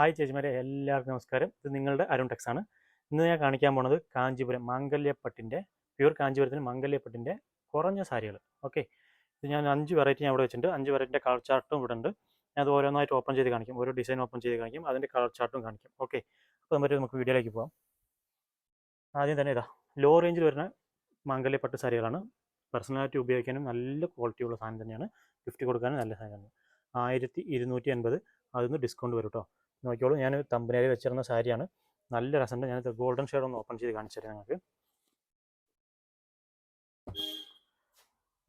Hi ചേച്ചിമാരെ എല്ലാവർക്കും നമസ്കാരം. ഇത് നിങ്ങളുടെ അരുൺ ടെക്സ് ആണ്. ഇന്ന് ഞാൻ കാണിക്കാൻ പോണത് കാഞ്ചീപുരം മംഗല്യപ്പട്ടിന്റെ പ്യൂർ കാഞ്ചീപുരത്തിന് മംഗല്യപ്പട്ടിന്റെ കുറഞ്ഞ സാരികൾ ഓക്കെ? ഇത് ഞാൻ അഞ്ച് വെറൈറ്റി ഞാൻ ഇവിടെ വെച്ചിട്ടുണ്ട്. അഞ്ച് വെറൈറ്റിന്റെ കളർ ചാർട്ടും ഇവിടെ ഉണ്ട്. ഞാൻ അത് ഓരോന്നായിട്ട് ഓപ്പൺ ചെയ്ത് കാണിക്കും. ഓരോ ഡിസൈൻ ഓപ്പൺ ചെയ്ത് കാണിക്കും. അതിന്റെ കളർ ചാർട്ടും കാണിക്കും. ഓക്കെ? അപ്പോൾ നമുക്ക് വീഡിയോയിലേക്ക് പോകാം ആദ്യം തന്നെ ഇതാ ലോ റേഞ്ചിൽ വരുന്ന മംഗല്യപ്പട്ട് സാരികളാണ്. പേഴ്സണലായിട്ട് ഉപയോഗിക്കാനും നല്ല ക്വാളിറ്റിയുള്ള സാധനം തന്നെയാണ്. ഗിഫ്റ്റ് കൊടുക്കാനും നല്ല സാധനമാണ് ആയിരത്തി ഇരുന്നൂറ്റി അൻപത്. അതിൽ ഡിസ്കൗണ്ട് വരും കേട്ടോ നോക്കിയോളൂ ഞാൻ തമ്പനയിൽ വെച്ചിരുന്ന സാരിയാണ്. നല്ല രസമുണ്ട്. ഞാൻ ഗോൾഡൻ ഷെയ്ഡ് ഒന്ന് ഓപ്പൺ ചെയ്ത് കാണിച്ചു തരാം നിങ്ങൾക്ക്.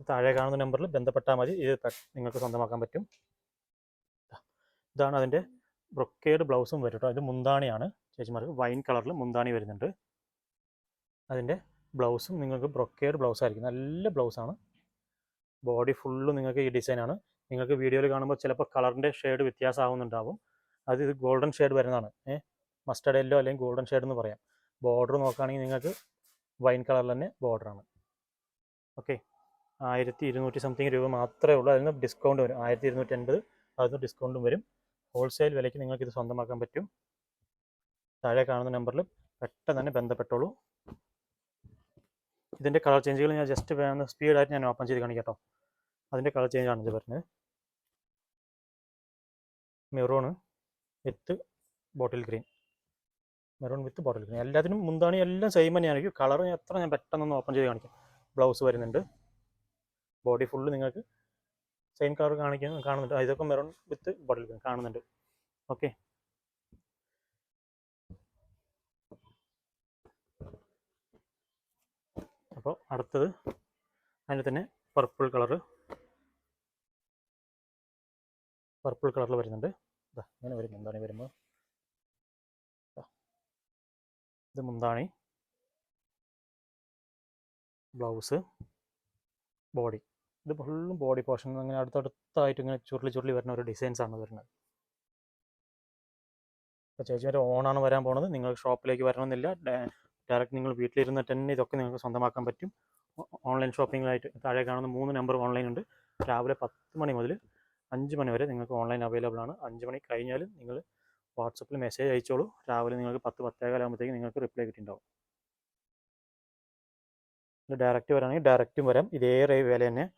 താഴെ കാണുന്ന നമ്പറിൽ ബന്ധപ്പെട്ടാൽ മതി. ഇത് നിങ്ങൾക്ക് സ്വന്തമാക്കാൻ പറ്റും. ഇതാണ് അതിന്റെ ബ്രൊക്കേഡ് ബ്ലൗസും വരും കേട്ടോ ഇത് മുന്താണിയാണ്. ചേച്ചിമാർക്ക് വൈൻ കളറിൽ മുന്താണി വരുന്നുണ്ട്. അതിന്റെ ബ്ലൗസും നിങ്ങൾക്ക് ബ്രൊക്കേഡ് ബ്ലൗസ് ആയിരിക്കും. നല്ല ബ്ലൗസാണ് ബോഡി ഫുള്ള് നിങ്ങൾക്ക് ഈ ഡിസൈനാണ് നിങ്ങൾക്ക് വീഡിയോയിൽ കാണുമ്പോൾ ചിലപ്പോൾ കളറിന്റെ ഷെയ്ഡ് വ്യത്യാസമാവുന്നുണ്ടാവും അത് ഇത് ഗോൾഡൻ ഷെയ്ഡ് വരുന്നതാണ്. ഏഹ് മസ്റ്റർഡ് യെല്ലോ അല്ലെങ്കിൽ ഗോൾഡൻ ഷെയ്ഡ് എന്ന് പറയാം. ബോർഡർ നോക്കുകയാണെങ്കിൽ നിങ്ങൾക്ക് വൈൻ കളറിൽ തന്നെ ബോർഡറാണ് ഓക്കെ ആയിരത്തി ഇരുന്നൂറ്റി സംതിങ് രൂപ മാത്രമേ ഉള്ളൂ. അതിന് ഡിസ്കൗണ്ട് വരും. ആയിരത്തി ഇരുന്നൂറ്റി അൻപത് അതിന് ഡിസ്കൗണ്ടും വരും. ഹോൾസെയിൽ വിലയ്ക്ക് നിങ്ങൾക്ക് ഇത് സ്വന്തമാക്കാൻ പറ്റും. താഴെ കാണുന്ന നമ്പറിൽ പെട്ടെന്ന് തന്നെ ബന്ധപ്പെട്ടോളൂ. ഇതിന്റെ കളർ ചേഞ്ചുകൾ ഞാൻ ജസ്റ്റ് വേണം സ്പീഡായിട്ട് ഞാൻ ഓപ്പൺ ചെയ്ത് കാണിക്കാം കേട്ടോ അതിന്റെ കളർ ചേഞ്ചാണ് ഇത് വരുന്നത്. Maroon with bottle green maroon with bottle green എല്ലാത്തിനും മുന്താണി എല്ലാം സെയിം തന്നെയായിരിക്കും. കളർ എത്ര ഞാൻ പെട്ടെന്നൊന്ന് ഓപ്പൺ ചെയ്ത് കാണിക്കാം. ബ്ലൗസ് വരുന്നുണ്ട്. ബോഡി ഫുള്ള് നിങ്ങൾക്ക് സെയിം കളർ കാണിക്കാൻ കാണുന്നുണ്ട്. ഇതൊക്കെ മെറൂൺ വിത്ത് ബോട്ടിൽ ഗ്രീൻ കാണുന്നുണ്ട്. ഓക്കെ അപ്പോൾ അടുത്തത് അതിന്റെ തന്നെ പർപ്പിൾ കളറ് പർപ്പിൾ കളറിൽ വരുന്നുണ്ട്. ഇങ്ങനെ വരും മുന്താണി വരുമ്പോൾ. ഇത് മുന്താണി. Blouse body. ഇത് ഫുള്ളും ബോഡി പോർഷൻ. അങ്ങനെ അടുത്തടുത്തായിട്ട് ഇങ്ങനെ ചുരുളി ചുരുളി വരുന്ന ഒരു ഡിസൈൻസ് ആണ് വരുന്നത്. അപ്പോൾ ചേച്ചി വരെ ഓണാണ് വരാൻ പോണത്. നിങ്ങൾ ഷോപ്പിലേക്ക് വരണമെന്നില്ല. ഡയറക്റ്റ് നിങ്ങൾ വീട്ടിലിരുന്നിട്ട് തന്നെ ഇതൊക്കെ നിങ്ങൾക്ക് സ്വന്തമാക്കാൻ പറ്റും. ഓൺലൈൻ ഷോപ്പിങ്ങിലായിട്ട് താഴെ കാണുന്ന മൂന്ന് നമ്പർ ഓൺലൈൻ ഉണ്ട്. രാവിലെ പത്ത് മണി മുതൽ അഞ്ച് മണി വരെ നിങ്ങൾക്ക് ഓൺലൈൻ അവൈലബിൾ ആണ്. അഞ്ച് മണി കഴിഞ്ഞാലും നിങ്ങൾ വാട്സപ്പിൽ മെസ്സേജ് അയച്ചോളൂ. രാവിലെ നിങ്ങൾക്ക് പത്ത് പത്തേകാലാകുമ്പോഴത്തേക്ക് നിങ്ങൾക്ക് റിപ്ലൈ കിട്ടിയിട്ടുണ്ടാവും. ഡയറക്റ്റ് വരാണെങ്കിൽ ഡയറക്റ്റും വരാം. ഇതേ റേ- വില തന്നെ.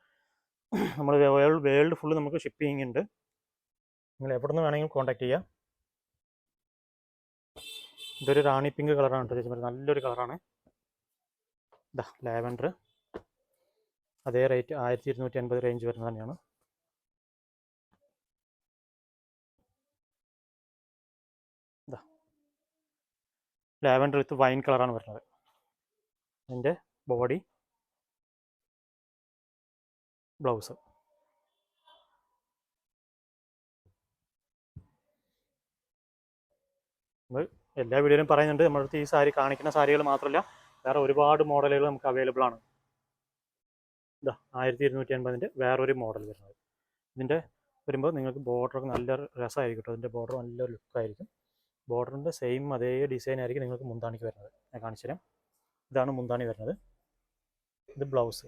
നമ്മൾ വേൾഡ് വേൾഡ് ഫുള്ള് നമുക്ക് ഷിപ്പിംഗ് ഉണ്ട്. നിങ്ങൾ എവിടെ നിന്ന് വേണമെങ്കിലും കോൺടാക്ട് ചെയ്യാം. ഇതൊരു റാണി പിങ്ക് കളറാണ് കേട്ടോ ചേച്ചി. നല്ലൊരു കളറാണ് ഇതാ ലാവൻഡർ. അതേ റേറ്റ് ആയിരത്തി ഇരുന്നൂറ്റി അൻപത് റേഞ്ച് വരുന്നത് തന്നെയാണ്. ലാവൻഡർ വിത്ത് വൈൻ കളറാണ് വരുന്നത്. അതിന്റെ ബോഡി ബ്ലൗസ്. നമ്മൾ എല്ലാ വീഡിയോയിലും പറയുന്നുണ്ട് നമ്മുടെ അടുത്ത് ഈ സാരി കാണിക്കുന്ന സാരികൾ മാത്രമല്ല വേറെ ഒരുപാട് മോഡലുകൾ നമുക്ക് അവൈലബിൾ ആണ്. ഇതാ ആയിരത്തി ഇരുന്നൂറ്റി അൻപതിന്റെ വേറൊരു മോഡൽ വരുന്നത്. ഇതിന്റെ വരുമ്പോൾ നിങ്ങൾക്ക് ബോർഡറൊക്കെ നല്ല രസമായിരിക്കും കേട്ടോ. അതിന്റെ ബോർഡർ നല്ല ലുക്കായിരിക്കും ബോർഡറിന്റെ സെയിം അതേ ഡിസൈൻ ആയിരിക്കും നിങ്ങൾക്ക് മുന്താണിക്ക് വരുന്നത്. ഞാൻ കാണിച്ചു തരാം. ഇതാണ് മുന്താണി വരുന്നത്. ഇത് ബ്ലൗസ്.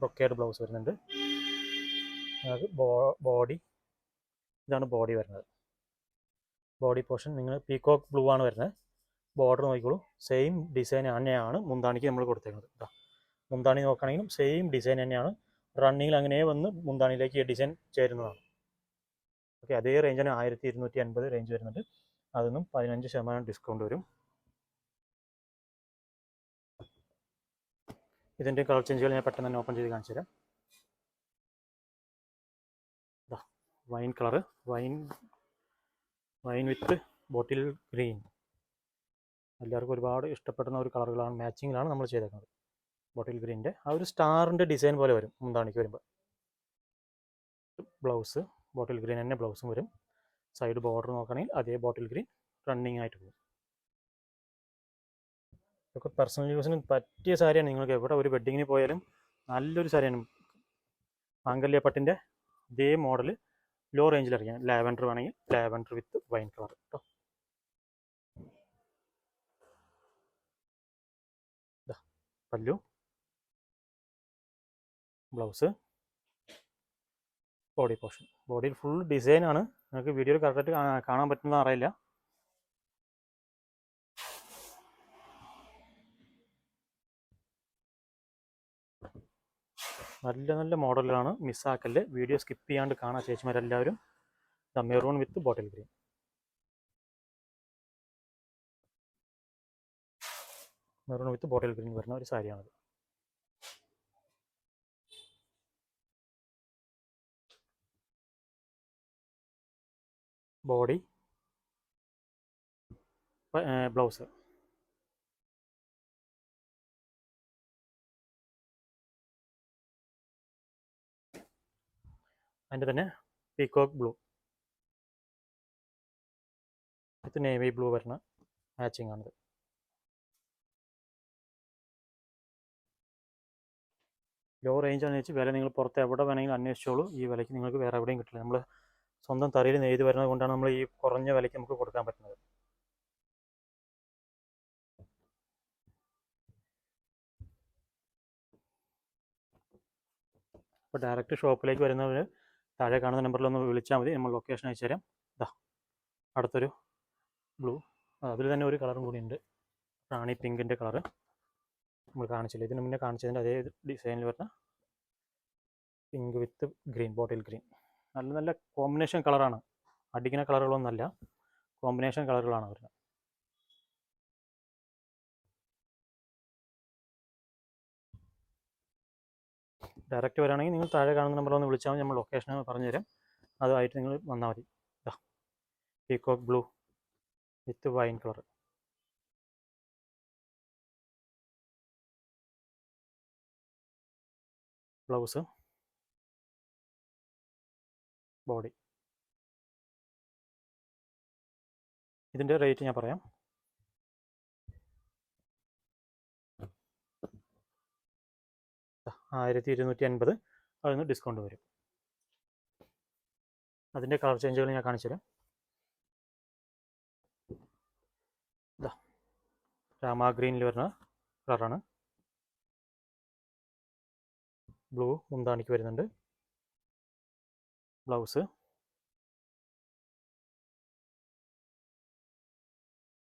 ബ്രൊക്കേഡ് ബ്ലൗസ് വരുന്നുണ്ട്. നിങ്ങൾക്ക് ബോഡി. ഇതാണ് ബോഡി വരുന്നത്. ബോഡി പോർഷൻ നിങ്ങൾ പീകോക്ക് ബ്ലൂ ആണ് വരുന്നത്. ബോർഡർ നോക്കിക്കോളൂ. സെയിം ഡിസൈൻ തന്നെയാണ് മുന്താണിക്ക് നമ്മൾ കൊടുത്തേക്കുന്നത്. മുന്താണി നോക്കുകയാണെങ്കിലും സെയിം ഡിസൈൻ തന്നെയാണ്. റണ്ണിങ്ങിൽ അങ്ങനെ വന്ന് മുന്താണിയിലേക്ക് ഈ ഡിസൈൻ ചേരുന്നതാണ്. ഓക്കെ അതേ റേഞ്ചാണ് ആയിരത്തി ഇരുന്നൂറ്റി അൻപത് റേഞ്ച് വരുന്നുണ്ട്. അതിന്നും പതിനഞ്ച് ശതമാനം ഡിസ്കൗണ്ട് വരും. ഇതിന്റെ കളർ ചേഞ്ചുകൾ ഞാൻ പെട്ടെന്ന് തന്നെ ഓപ്പൺ ചെയ്ത് കാണിച്ചു തരാം. Wine colour wine wine with bottle green എല്ലാവർക്കും ഒരുപാട് ഇഷ്ടപ്പെടുന്ന ഒരു കളറുകളാണ് മാച്ചിങ്ങിലാണ് നമ്മൾ ചെയ്തേക്കുന്നത്. ബോട്ടിൽ ഗ്രീന്റെ ആ ഒരു സ്റ്റാറിന്റെ ഡിസൈൻ പോലെ വരും മുന്താണിക്ക് വരുമ്പോൾ ബ്ലൗസ് ബോട്ടിൽ ഗ്രീൻ തന്നെ ബ്ലൗസും വരും. സൈഡ് ബോർഡർ നോക്കുകയാണെങ്കിൽ അതേ ബോട്ടിൽ ഗ്രീൻ റണ്ണിങ് ആയിട്ട് പോകും. ഇതൊക്കെ പേഴ്സണൽ യൂസിന് പറ്റിയ സാരിയാണ്. നിങ്ങൾക്ക് എവിടെ ഒരു വെഡ്ഡിങ്ങിന് പോയാലും നല്ലൊരു സാരിയാണ്. മാംഗല്യപ്പട്ടിന്റെ ഇതേ മോഡൽ ലോ റേഞ്ചിൽ ഇറങ്ങിയ ലാവൻഡർ വേണമെങ്കിൽ ലാവൻഡർ വിത്ത് വൈൻ കളർ കേട്ടോ പല്ലു. ബ്ലൗസ് ബോഡി പോർഷൻ ബോഡിയിൽ ഫുൾ ഡിസൈനാണ് നിങ്ങൾക്ക് വീഡിയോ കറക്റ്റ് കാണാൻ പറ്റുന്ന അറിയില്ല. നല്ല നല്ല മോഡലാണ് മിസ്സാക്കല്ലേ വീഡിയോ സ്കിപ്പ് ചെയ്യാണ്ട് കാണാൻ ചേച്ചിമാരെല്ലാവരും. The maroon with bottle green maroon with bottle green വരുന്ന ഒരു സാരിയാണത്. Body blouse. അതിന്റെ തന്നെ പീകോക്ക് ബ്ലൂ അടുത്ത് നേവി ബ്ലൂ വരുന്ന മാച്ചിങ് ആണിത്. ലോ റേഞ്ച് വെച്ചാൽ വില നിങ്ങൾ പുറത്ത് എവിടെ വേണമെങ്കിലും അന്വേഷിച്ചോളൂ. ഈ വിലയ്ക്ക് നിങ്ങൾക്ക് വേറെ എവിടെയും കിട്ടില്ല. നമ്മൾ സ്വന്തം തറയിൽ നെയ്ത് വരുന്നത് കൊണ്ടാണ് നമ്മൾ ഈ കുറഞ്ഞ വിലയ്ക്ക് നമുക്ക് കൊടുക്കാൻ പറ്റുന്നത്. അപ്പോൾ ഡയറക്റ്റ് ഷോപ്പിലേക്ക് വരുന്നവർ താഴെ കാണുന്ന നമ്പറിൽ ഒന്ന് വിളിച്ചാൽ മതി. നമ്മൾ ലൊക്കേഷൻ അയച്ചു തരാം. ഇതാ അടുത്തൊരു ബ്ലൂ അതിൽ തന്നെ ഒരു കളറും കൂടി ഉണ്ട്. റാണി പിങ്കിന്റെ കളറ് നമ്മൾ കാണിച്ചില്ല? ഇതിന് മുന്നേ കാണിച്ചതിന്റെ അതേ ഡിസൈനിൽ വരുന്ന pink with green bottle green നല്ല നല്ല കോമ്പിനേഷൻ കളറാണ് അടിക്കുന്ന കളറുകളൊന്നുമല്ല കോമ്പിനേഷൻ കളറുകളാണ് വരുന്നത് ഡയറക്റ്റ് വരാണെങ്കിൽ നിങ്ങൾ താഴെ കാണുന്ന നമ്പറിൽ ഒന്ന് വിളിച്ചാൽ നമ്മൾ ലൊക്കേഷൻ പറഞ്ഞു തരാം അതുമായിട്ട് നിങ്ങൾ വന്നാൽ മതി. Peacock blue with wine colour blouse body. ഇതിന്റെ റേറ്റ് ഞാൻ പറയാം. ആയിരത്തി ഇരുന്നൂറ്റി അൻപത് അതിൽ നിന്ന് ഡിസ്കൗണ്ട് വരും അതിന്റെ കളർ ചേഞ്ചുകൾ ഞാൻ കാണിച്ചു തരാം രാമ ഗ്രീനിൽ വരുന്ന കളറാണ് ബ്ലൂ മുന്താണിക്ക് വരുന്നുണ്ട്. ബ്ലൗസ്.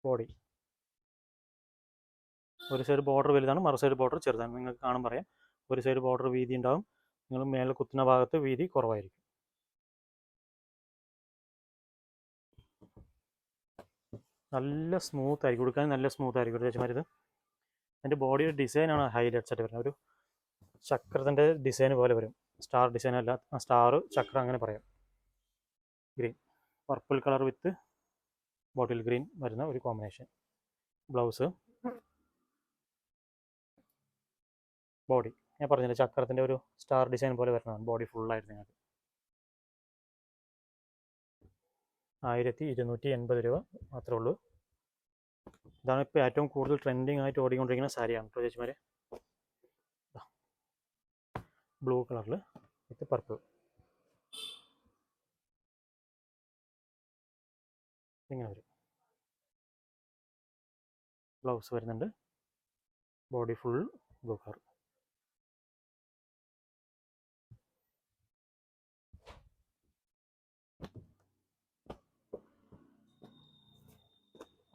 ബോഡി. ഒരു സൈഡ് ബോർഡർ വലുതാണ് മറു സൈഡ് ബോർഡർ ചെറുതാണ്. നിങ്ങൾക്ക് കാണാൻ പറയാം. ഒരു സൈഡ് ബോർഡർ വീതി ഉണ്ടാവും. നിങ്ങൾ മേലെ കുത്തുന്ന ഭാഗത്ത് വീതി കുറവായിരിക്കും. നല്ല സ്മൂത്ത് ആയിരിക്കും. കൊടുക്കാൻ നല്ല സ്മൂത്ത് ആയിരിക്കും ചേച്ചിമാരിത്. അതിന്റെ ബോഡിയുടെ ഡിസൈനാണ് ഹൈലൈറ്റ്സ് ആയിട്ട് വരുന്നത്. ഒരു ചക്രത്തിന്റെ ഡിസൈൻ പോലെ വരും. സ്റ്റാർ ഡിസൈൻ അല്ല സ്റ്റാർ ചക്രം അങ്ങനെ പറയാം. Green purple colour with bottle green വരുന്ന ഒരു കോമ്പിനേഷൻ ബ്ലൗസ് ബോഡി ഞാൻ പറഞ്ഞില്ല ചക്രത്തിന്റെ ഒരു സ്റ്റാർ ഡിസൈൻ പോലെ വരുന്നതാണ് ബോഡി ഫുള്ളായിട്ട് നിങ്ങൾക്ക്. ആയിരത്തി ഇരുന്നൂറ്റി എൺപത് രൂപ മാത്രമേ ഉള്ളൂ. ഇതാണ് ഇപ്പോൾ ഏറ്റവും കൂടുതൽ ട്രെൻഡിങ് ആയിട്ട് ഓടിക്കൊണ്ടിരിക്കുന്ന സാരിയാണ് കേട്ടോ ചേച്ചിമാരെ? ബ്ലൂ കളറിൽ വിത്ത് പർപ്പിൾ. ഇങ്ങനെ വരും. ബ്ലൗസ് വരുന്നുണ്ട്. Body full blue colour.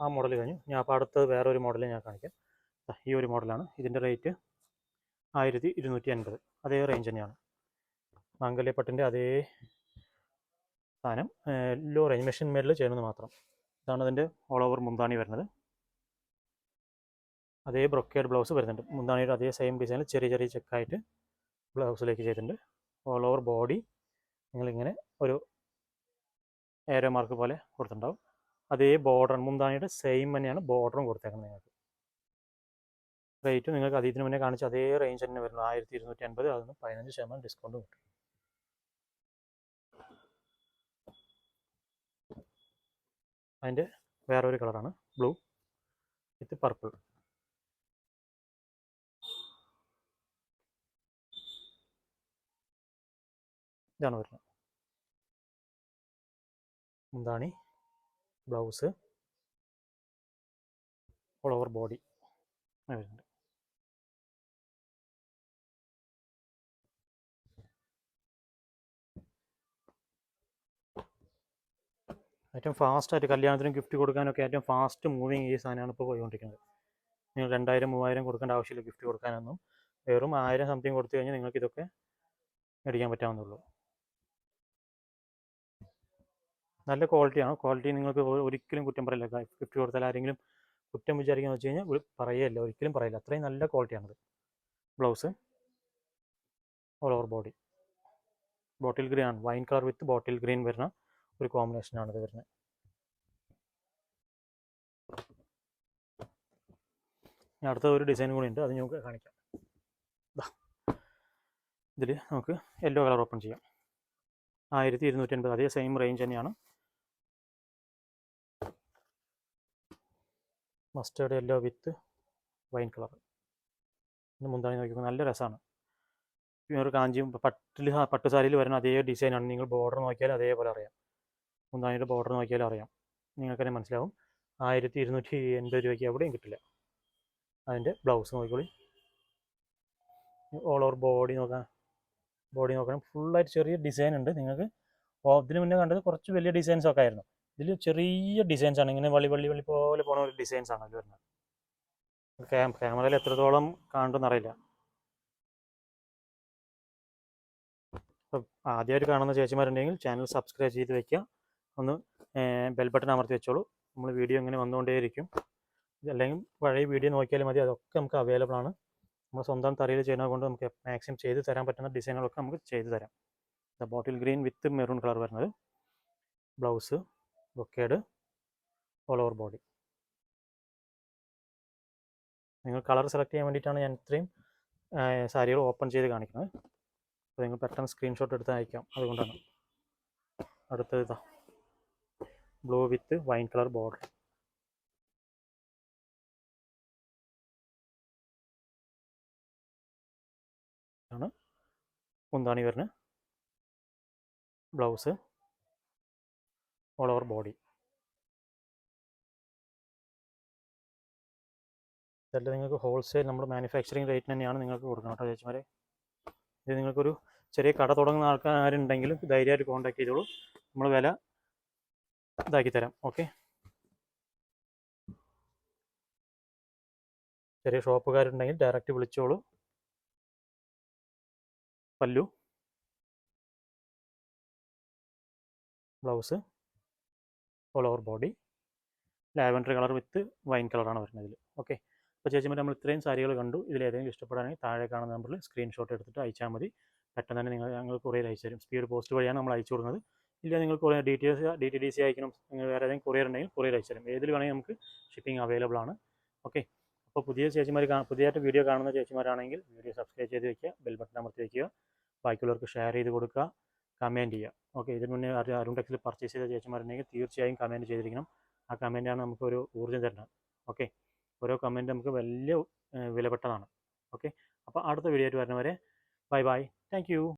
ആ മോഡൽ കഴിഞ്ഞു. ഞാൻ അപ്പോൾ അടുത്തത് വേറൊരു മോഡൽ ഞാൻ കാണിക്കാം. ഈ ഒരു മോഡലാണ്. ഇതിന്റെ റേറ്റ് ആയിരത്തി ഇരുന്നൂറ്റി അൻപത് അതേ റേഞ്ച് തന്നെയാണ്. മാംഗല്യപ്പട്ടിന്റെ അതേ സാധനം ലോ റേഞ്ച് മെഷീൻ മേഡിൽ ചെയ്യുന്നത് മാത്രം. ഇതാണ് അതിന്റെ ഓൾ ഓവർ മുന്താണി വരുന്നത്. അതേ ബ്രൊക്കേഡ് ബ്ലൗസ് വരുന്നുണ്ട്. മുന്താണിയുടെ അതേ സെയിം ഡിസൈനിൽ ചെറിയ ചെറിയ ചെക്കായിട്ട് ബ്ലൗസിലേക്ക് ചെയ്തിട്ടുണ്ട്. ഓൾ ഓവർ ബോഡി നിങ്ങളിങ്ങനെ ഒരു ഏരോ മാർക്ക് പോലെ കൊടുത്തിട്ടുണ്ടാവും. അതേ ബോർഡർ മുന്താണിയുടെ സെയിം തന്നെയാണ് ബോർഡറും കൊടുത്തേക്കുന്നത് നിങ്ങൾക്ക്. റേറ്റ് നിങ്ങൾക്ക് അതീതിന് മുന്നേ കാണിച്ച അതേ റേഞ്ച് തന്നെ വരുന്നത് ആയിരത്തി ഇരുന്നൂറ്റി അൻപത് അതിന് പതിനഞ്ച് ശതമാനം ഡിസ്കൗണ്ട് കിട്ടും. അതിന്റെ വേറൊരു കളറാണ് ബ്ലൂ വിത്ത് പർപ്പിൾ ഇതാണ് വരുന്നത്. എന്താണ് ബ്ലൗസ് ഓൾ ഓവർ ബോഡി വരുന്നുണ്ട്. ഏറ്റവും ഫാസ്റ്റായിട്ട് കല്യാണത്തിനും ഗിഫ്റ്റ് കൊടുക്കാനൊക്കെ ഏറ്റവും ഫാസ്റ്റ് മൂവിങ് ഈ സാധനമാണ് ഇപ്പോൾ പോയിക്കൊണ്ടിരിക്കുന്നത്. നിങ്ങൾ രണ്ടായിരം മൂവായിരം കൊടുക്കേണ്ട ആവശ്യമില്ല ഗിഫ്റ്റ് കൊടുക്കാനൊന്നും. വെറും ആയിരം സംതിങ് കൊടുത്തു കഴിഞ്ഞാൽ നിങ്ങൾക്ക് ഇതൊക്കെ മേടിക്കാൻ പറ്റാവുന്നുള്ളൂ നല്ല ക്വാളിറ്റിയാണ് ക്വാളിറ്റി നിങ്ങൾക്ക് ഒരിക്കലും കുറ്റം പറയില്ല. ഗിഫ്റ്റ് കൊടുത്താൽ ആരെങ്കിലും കുറ്റം വിചാരിക്കാന്ന് വെച്ച് കഴിഞ്ഞാൽ പറയല്ല ഒരിക്കലും പറയില്ല. അത്രയും നല്ല ക്വാളിറ്റിയാണത് blouse all over body bottle green ആണ്. Wine colour with bottle green വരുന്ന ഒരു കോമ്പിനേഷനാണ് ഇത് വരുന്നത്. അടുത്ത ഒരു ഡിസൈൻ കൂടി ഉണ്ട് അത് നമുക്ക് കാണിക്കാം. ഇതിൽ നമുക്ക് യെല്ലോ കളർ ഓപ്പൺ ചെയ്യാം. ആയിരത്തി ഇരുന്നൂറ്റി അൻപത് അതേ സെയിം റേഞ്ച് തന്നെയാണ്. Mustard yellow with wine colour മുന്താണി നോക്കിയപ്പോൾ നല്ല രസമാണ്. പിന്നെ ഒരു കാഞ്ചിയും പട്ടിൽ പട്ടുസാരിയിൽ വരുന്ന അതേ ഡിസൈനാണ് നിങ്ങൾ ബോർഡർ നോക്കിയാൽ അതേപോലെ അറിയാം. മുന്താണിയുടെ ബോർഡർ നോക്കിയാൽ അറിയാം. നിങ്ങൾക്ക് തന്നെ മനസ്സിലാവും. ആയിരത്തി ഇരുന്നൂറ്റി എൺപത് രൂപയ്ക്ക് എവിടെയും കിട്ടില്ല. അതിന്റെ ബ്ലൗസ് നോക്കിക്കോളി. ഓൾ ഓവർ ബോഡി നോക്കാം. ബോഡി നോക്കണം. ഫുള്ളായിട്ട് ചെറിയ ഡിസൈൻ ഉണ്ട്. നിങ്ങൾക്ക് ഇതിന് മുന്നേ കണ്ടത് കുറച്ച് വലിയ ഡിസൈൻസ് ഒക്കെ ആയിരുന്നു. ഇതിൽ ചെറിയ ഡിസൈൻസ് ആണ്. ഇങ്ങനെ വള്ളി വള്ളി വള്ളി പോലെ പോണ ഒരു ഡിസൈൻസ് ആണ് ഇതിൽ വരുന്നത്. ക്യാം ക്യാമറയിൽ എത്രത്തോളം കാണുന്നറിയില്ല അപ്പം ആദ്യമായിട്ട് കാണുന്ന ചേച്ചിമാരുണ്ടെങ്കിൽ ചാനൽ സബ്സ്ക്രൈബ് ചെയ്ത് വെക്കുക. ഒന്ന് ബെൽ ബട്ടൺ അമർത്തി വെച്ചോളൂ. നമ്മൾ വീഡിയോ ഇങ്ങനെ വന്നുകൊണ്ടേയിരിക്കും. അല്ലെങ്കിൽ പഴയ വീഡിയോ നോക്കിയാലും മതി. അതൊക്കെ നമുക്ക് അവൈലബിൾ ആണ്. നമ്മൾ സ്വന്തം തറയിൽ ചെയ്യുന്നത് കൊണ്ട് നമുക്ക് മാക്സിമം ചെയ്ത് തരാൻ പറ്റുന്ന ഡിസൈനുകളൊക്കെ നമുക്ക് ചെയ്ത് തരാം. The bottle green with maroon colour വരുന്നത്. Blouse brocade all over body നിങ്ങൾ കളർ സെലക്ട് ചെയ്യാൻ വേണ്ടിയിട്ടാണ് ഞാൻ ഇത്രയും സാരികൾ ഓപ്പൺ ചെയ്ത് കാണിക്കുന്നത്. അപ്പോൾ നിങ്ങൾ പെട്ടെന്ന് സ്ക്രീൻഷോട്ട് എടുത്ത് അയക്കാം. അതുകൊണ്ടാണ്. അടുത്തത് ഇതാ. Blue with wine colour border ആണ് കുന്താണി വരുന്ന ബ്ലൗസ് ഓൾ ഓവർ ബോഡി ഇതെല്ലാം നിങ്ങൾക്ക് ഹോൾസെയിൽ നമ്മൾ മാനുഫാക്ചറിങ് റേറ്റ് തന്നെയാണ് നിങ്ങൾക്ക് കൊടുക്കുന്നത് കേട്ടോ ചേച്ചിമാരെ. ഇത് നിങ്ങൾക്കൊരു ചെറിയ കട തുടങ്ങുന്ന ആൾക്കാരുണ്ടെങ്കിലും ധൈര്യമായിട്ട് കോൺടാക്ട് ചെയ്തോളൂ. നമ്മൾ വില ഇതാക്കി തരാം ഓക്കെ ചെറിയ ഷോപ്പുകാരുണ്ടെങ്കിൽ ഡയറക്റ്റ് വിളിച്ചോളൂ. പല്ലു. Blouse. All over body lavender colour with wine കളറാണ് വരുന്നത് ഇതിൽ ഓക്കെ അപ്പോൾ ചേച്ചിമാർ നമ്മൾ ഇത്രയും സാരികൾ കണ്ടു. ഇതിൽ ഏതെങ്കിലും ഇഷ്ടപ്പെടുകയാണെങ്കിൽ താഴെ കാണുന്ന നമ്പറിൽ സ്ക്രീൻഷോട്ട് എടുത്തിട്ട് അയച്ചാൽ മതി. പെട്ടെന്ന് തന്നെ നിങ്ങൾ ഞങ്ങൾ കുറേ അയച്ചു തരും സ്പീഡ് പോസ്റ്റ് വഴിയാണ് നമ്മൾ അയച്ചു കൊടുക്കുന്നത്. ഇല്ല നിങ്ങൾ courier details D T D C അയക്കണം. നിങ്ങൾ വേറെ ഏതെങ്കിലും കൊറിയർ ഉണ്ടെങ്കിൽ കൊറിയർ അയച്ചു തരും ഏതിൽ വേണമെങ്കിൽ നമുക്ക് ഷിപ്പിംഗ് അവൈലബിൾ ആണ്. ഓക്കെ അപ്പോൾ പുതിയ ചേച്ചിമാർ പുതിയതായിട്ട് വീഡിയോ കാണുന്ന ചേച്ചിമാരാണെങ്കിൽ വീഡിയോ സബ്സ്ക്രൈബ് ചെയ്ത് വെക്കുക ബെൽ ബട്ടൺ അമർത്തി വയ്ക്കുക ബാക്കിയുള്ളവർക്ക് ഷെയർ ചെയ്ത് കൊടുക്കുക കമന്റ് ചെയ്യുക. ഓക്കെ ഇതിന് മുന്നേ അരു അരുൺ ടെക്സിൽ പർച്ചേസ് ചെയ്ത ചേച്ചിമാരുണ്ടെങ്കിൽ തീർച്ചയായും കമന്റ് ചെയ്തിരിക്കണം. ആ കമന്റാണ് നമുക്ക് ഒരു ഊർജം തരുന്നത്. ഓക്കെ ഓരോ കമന്റ് നമുക്ക് വലിയ വിലപ്പെട്ടതാണ്. ഓക്കെ അപ്പോൾ അടുത്ത വീഡിയോ ആയിട്ട് വരുന്നവരെ ബൈ ബൈ താങ്ക്